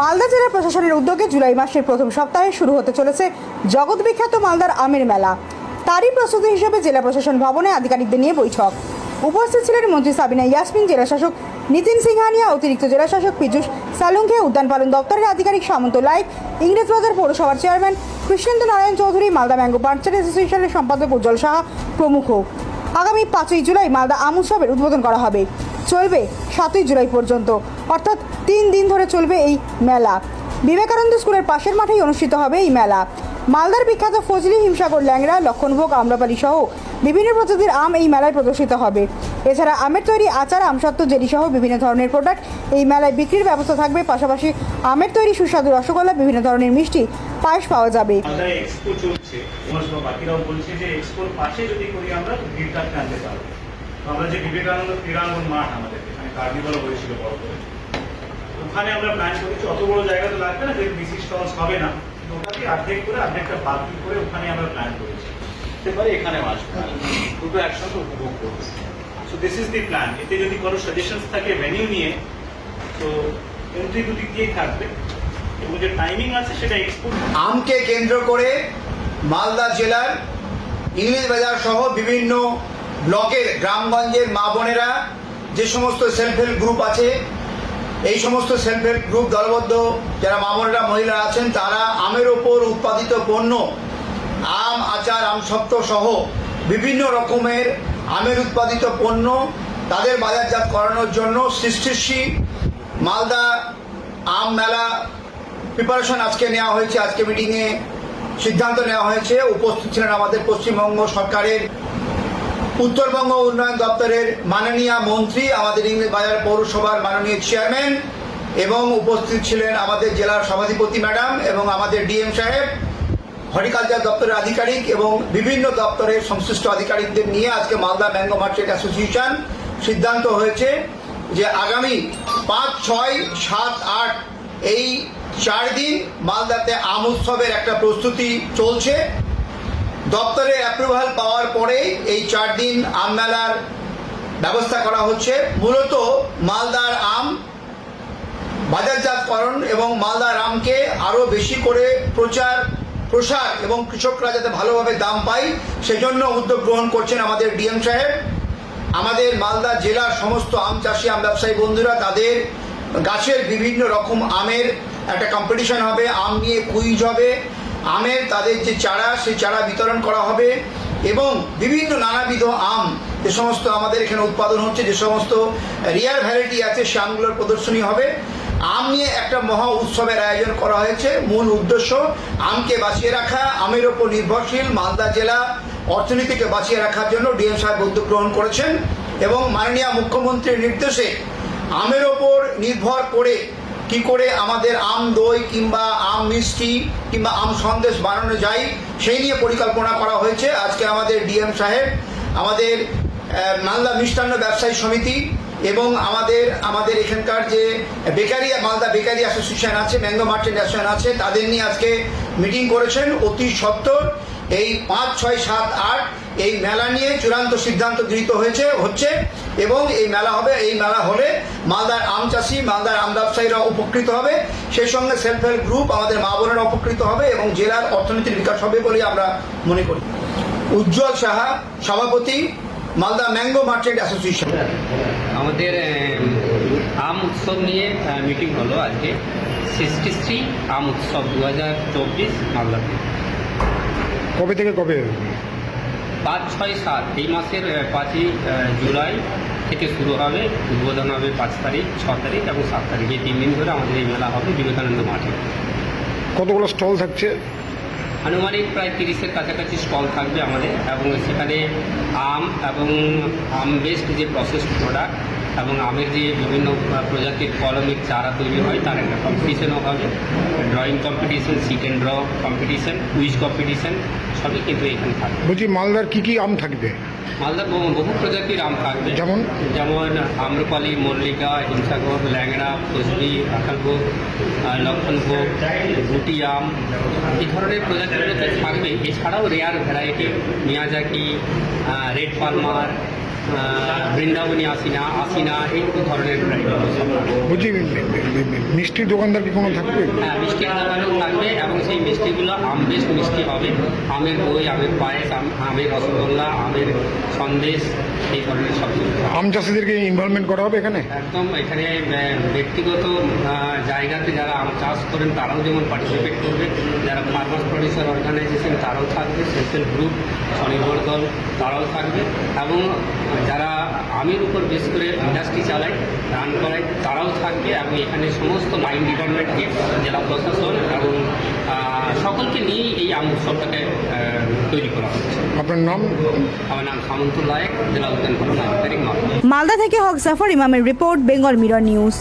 মালদা জেলা প্রশাসনের উদ্যোগে জুলাই মাসের প্রথম সপ্তাহে শুরু হতে চলেছে জগৎ বিখ্যাত মালদার আমের মেলা। তারই প্রস্তুতি হিসেবে জেলা প্রশাসন ভবনে আধিকারিকদের নিয়ে বৈঠক। উপস্থিত ছিলেন মন্ত্রী সাবিনা ইয়াসমিন, জেলা শাসক নিতিন সিংহানিয়া, অতিরিক্ত জেলা শাসক পীযুষ সালুঙ্কে উদ্যান পালন দপ্তরের আধিকারিক সামন্ত লাইক, ইংরেজবাজার পৌরসভার চেয়ারম্যান কৃষ্ণেন্দ্র নারায়ণ চৌধুরী, মালদা ম্যাঙ্গো পার্চার অ্যাসোসিয়েশনের সম্পাদক উজ্জ্বল সাহা প্রমুখ। আগামী পাঁচই জুলাই মালদা আম উৎসবের উদ্বোধন করা হবে। চলবে সাতই জুলাই পর্যন্ত। অর্থাৎ তিন দিন ধরে চলবে এই মেলা। বিবেকানন্দ স্কুলের পাশের মাঠেই অনুষ্ঠিত হবে এই মেলা। মালদার বিখ্যাত ফজলি হিমসাগর ল্যাংড়া, লক্ষণভোগ, আম্রপালি সহ বিভিন্ন প্রজাতির আম এই মেলায় প্রদর্শিত হবে। এছাড়া আমের তৈরি আচার, আমসত্ত্ব, জেলি সহ বিভিন্ন ধরনের প্রোডাক্ট এই মেলায় বিক্রির ব্যবস্থা থাকবে। পাশাপাশি আমের তৈরি সুস্বাদু রসগোল্লা, বিভিন্ন ধরনের মিষ্টি, পায়েস পাওয়া যাবে। বাকিরাও বলছে যে এক্সপোর পাশে যদি করি আমরা ভিড়টা পারব। আমরা যে বিবেকানন্দ ক্রীড়াঙ্গন মাঠ আমাদের এখানে কার্নিভালও হয়েছিল বড় করে ওখানে আমরা প্ল্যান করেছি অত বড় জায়গা তো লাগবে না যেহেতু বিসি স্টলস হবে না। তো ওটাকে অর্ধেক করে অর্ধেকটা বাকি করে ওখানে আমরা প্ল্যান করেছি। পারে এখানে আসব। দুটো একসঙ্গে উপভোগ করব। So this is the plan এতে যদি কোনো সাজেশনস থাকে ভেনিউ নিয়ে তো এন্ট্রি দুদিক দিয়েই থাকবে। এবং যে টাইমিং আছে সেটা এক্সপোর্ট আমকে কেন্দ্র করে মালদা জেলার ইংলিশ বাজার সহ বিভিন্ন ব্লকের গ্রামগঞ্জের মা বোনেরা যে সমস্ত সেলফ হেল্প গ্রুপ আছে, এই সমস্ত সেলফ হেল্প গ্রুপ দলবদ্ধ যারা মা বোনেরা মহিলা আছেন, তারা আমের ওপর উৎপাদিত পণ্য, আম, আচার আমসত্ত্ব সহ বিভিন্ন রকমের আমের উৎপাদিত পণ্য তাদের বাজারজাত করানোর জন্য সৃষ্টিশ্রী মালদা আম মেলা প্রিপারেশন আজকে নেওয়া হয়েছে। আজকে মিটিংয়ে সিদ্ধান্ত নেওয়া হয়েছে। উপস্থিত ছিলেন আমাদের পশ্চিমবঙ্গ সরকারের উত্তরবঙ্গ উন্নয়ন দপ্তরের মাননীয় মন্ত্রী, আমাদের ইংরেজ বাজার পৌরসভার মাননীয় চেয়ারম্যান এবং উপস্থিত ছিলেন আমাদের জেলার সভাধিপতি ম্যাডাম এবং আমাদের ডিএম সাহেব হর্টিকালচার দপ্তরের আধিকারিক এবং বিভিন্ন দপ্তরের সংশ্লিষ্ট আধিকারিকদের নিয়ে আজকে মালদা ম্যাঙ্গো মার্কেট অ্যাসোসিয়েশন সিদ্ধান্ত হয়েছে যে আগামী পাঁচ, ছয়, সাত, আট এই চার দিন মালদাতে আম উৎসবের একটা প্রস্তুতি চলছে। দপ্তরের অ্যাপ্রুভাল পাওয়ার পরেই এই চার দিন আম মেলার ব্যবস্থা করা হচ্ছে। মূলত মালদার আম বাজারজাতকরণ এবং মালদার আমকে আরও বেশি করে প্রচার, প্রসার এবং কৃষকরা যাতে ভালোভাবে দাম পায়, সেজন্য উদ্যোগ গ্রহণ করছেন আমাদের ডিএম সাহেব। আমাদের মালদা জেলার সমস্ত আম চাষি, আম ব্যবসায়ী বন্ধুরা, তাদের গাছের বিভিন্ন রকম আমের একটা কম্পিটিশন হবে। আম নিয়ে কুইজ হবে। আমের তাদের যে চারা, সেই চারা বিতরণ করা হবে এবং বিভিন্ন নানাবিধ আম, যে সমস্ত আমাদের এখানে উৎপাদন হচ্ছে, যে সমস্ত রিয়ার ভ্যারাইটি আছে, সে আমগুলোর প্রদর্শনী হবে। আম নিয়ে একটা মহা উৎসবের আয়োজন করা হয়েছে। মূল উদ্দেশ্য, আমকে বাঁচিয়ে রাখা, আমের ওপর নির্ভরশীল মালদা জেলা অর্থনীতিকে বাঁচিয়ে রাখার জন্য ডিএম সাহেব উদ্যোগ গ্রহণ করেছেন এবং মাননীয় মুখ্যমন্ত্রীর নির্দেশে আমের ওপর নির্ভর করে কি করে আমাদের আম দই কিংবা আম মিষ্টি কিংবা আম সন্দেশ বানানো যায়, সেই নিয়ে পরিকল্পনা করা হয়েছে আজকে আমাদের ডিএম সাহেব, আমাদের মালদা মিষ্টান্ন ব্যবসায়ী সমিতি এবং আমাদের আমাদের এখানকার যে বেকারি, মালদা বেকারি অ্যাসোসিয়েশন আছে, ম্যাঙ্গো মার্চেন্ট অ্যাসোসিয়েশন আছে, তাদের নিয়ে আজকে মিটিং করেছেন অতি সত্তর এই পাঁচ, ছয়, সাত, আট এই মেলা নিয়ে চূড়ান্ত সিদ্ধান্ত গৃহীত হয়েছে, হচ্ছে এবং এই মেলা হবে, এই মেলা হলে মালদার আম চাষি, মালদার আম ব্যবসায়ীরা উপকৃত হবে। সেই সঙ্গে সেলফ হেল্প গ্রুপ আমাদের মা বোনেরা উপকৃত হবে এবং জেলার অর্থনীতির বিকাশ হবে বলে আমরা মনে করি। উজ্জ্বল সাহা, সভাপতি, মালদা ম্যাঙ্গো মার্চেন্ট অ্যাসোসিয়েশন। আমাদের আম উৎসব নিয়ে মিটিং হলো আজকে। সৃষ্টিশ্রী আম উৎসব দু হাজার চব্বিশ মালদাতে। কবে থেকে কবে? পাঁচ ছয় সাত। এই মাসের পাঁচই জুলাই থেকে শুরু হবে। উদ্বোধন হবে পাঁচ তারিখ ছ তারিখ এবং সাত তারিখ। এই তিন দিন ধরে আমাদের এই মেলা হবে বিবেকানন্দ মাঠে। কতগুলো স্টল থাকছে? আনুমানিক প্রায় তিরিশের কাছাকাছি স্টল থাকবে আমাদের এবং সেখানে আম এবং আম বেসড যে প্রসেস প্রোডাক্ট এবং আমের যে বিভিন্ন প্রজাতির কলমের চারা তৈরি হয় তার একটা কম্পিটিশনও হবে। Drawing competition sit and draw competition quiz competition সবই কিন্তু এখানে থাকবে। বলছি মালদার কী কী আম থাকবে? মালদা বহু বহু প্রজাতির আম থাকবে। যেমন? যেমন আম্রপালি মল্লিকা হিমসাগর ল্যাংড়া রাখালভোগ আহ, লক্ষণভোগ গুটি আম এই ধরনের প্রজাতিগুলো থাকবে। এছাড়াও rare variety Miyazaki red Palmer Brindabani আসিনা আসিনা এই ধরনের বলছি মিষ্টির দোকানদার কি কোনো থাকবে? হ্যাঁ মিষ্টির দোকানেও থাকবে এবং সেই মিষ্টিগুলো আম বেস্ট মিষ্টি হবে। আমের দই আমের পায়েস আম- আমের রসগোল্লা আমের সন্দেশ এই ধরনের সব আম চাষিদেরকে ইনভলভমেন্ট করা হবে এখানে? একদম এখানে ব্যক্তিগত জায়গাতে যারা আম চাষ করেন তারাও যেমন পার্টিসিপেট করবে। যারা ফার্মার্স প্রডিউসার অর্গানাইজেশন তারাও থাকবে। সেলফ হেল্প গ্রুপ স্বনির্ভর দল তারাও থাকবে। এবং যারা আমের উপর বেশ করে ইন্ডাস্ট্রি চালায় রান করায় তারাও থাকবে এবং এখানে সমস্ত মাইন ডিপার্টমেন্টকে জেলা প্রশাসন এবং সকলকে নিয়েই এই আম উৎসবটাকে তৈরি করা হচ্ছে। আপনার নাম? আমার নাম সামন্তুল লায়ক জেলা উদ্যান মালদা থেকে হক জাফর ইমামের রিপোর্ট বেঙ্গল মিরর নিউজ।